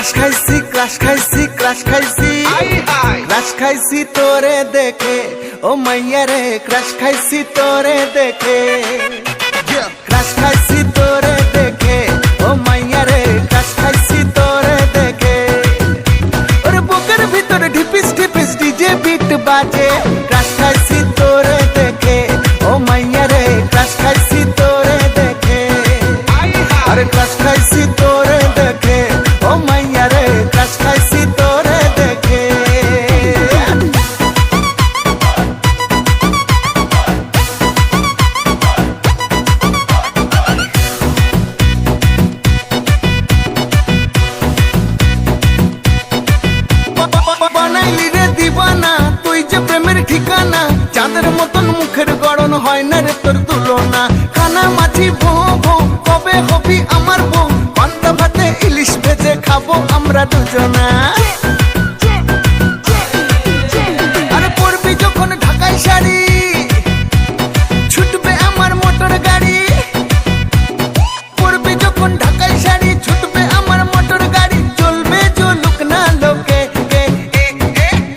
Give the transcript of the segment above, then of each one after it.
Crush খাইছি crush খাইছি তোরে দেখে ও মাইয়া রে ক্রাশ খাইছি তোরে দেখে। ক্রাশ খাইছি তোরে দেখে ও মাইয়া রে ক্রাশ খাইছি তোরে দেখে। ওরে বুকের ভিতরে ঢিপিস ঢিপিস ডিজে বিট বাজে। ক্রাশ খাইছি তোরে ঠিকানা? চাঁদের মতন মুখের গড়ন হয় না রে তোর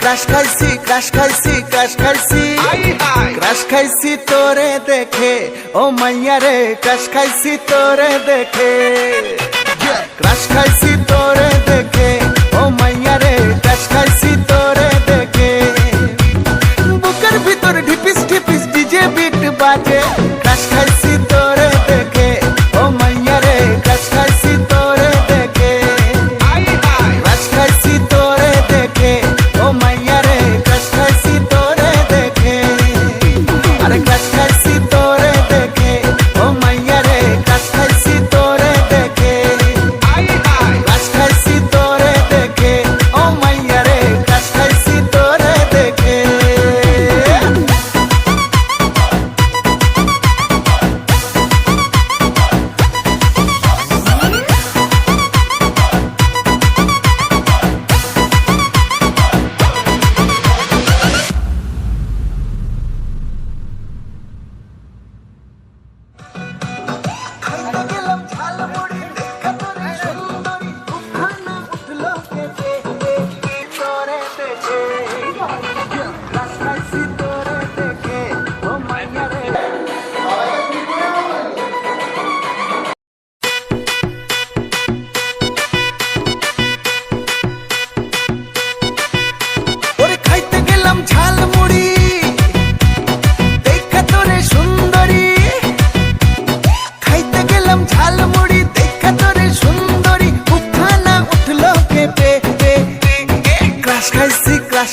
ক্রাশ খাইছি ক্রাশ খাইছি ক্রাশ খাইছি ক্রাশ খাইছি তোরে দেখে ও মাইয়া রে ক্রাশ খাইছি তোরে দেখে ক্রাশ খাইছি তোরে দেখে ও মাইয়া রে ক্রাশ খাইছি তোরে দেখে বুকের ভিতর ঢিপিস ঢিপিস ডিজে বিট বাজে ক্রাশ খাইছি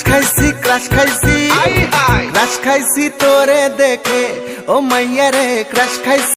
ক্রাশ খাইছি ক্রাশ খাইছি। ক্রাশ খাইছি তোরে দেখে। ও মাইয়া রে ক্রাশ খাইছি।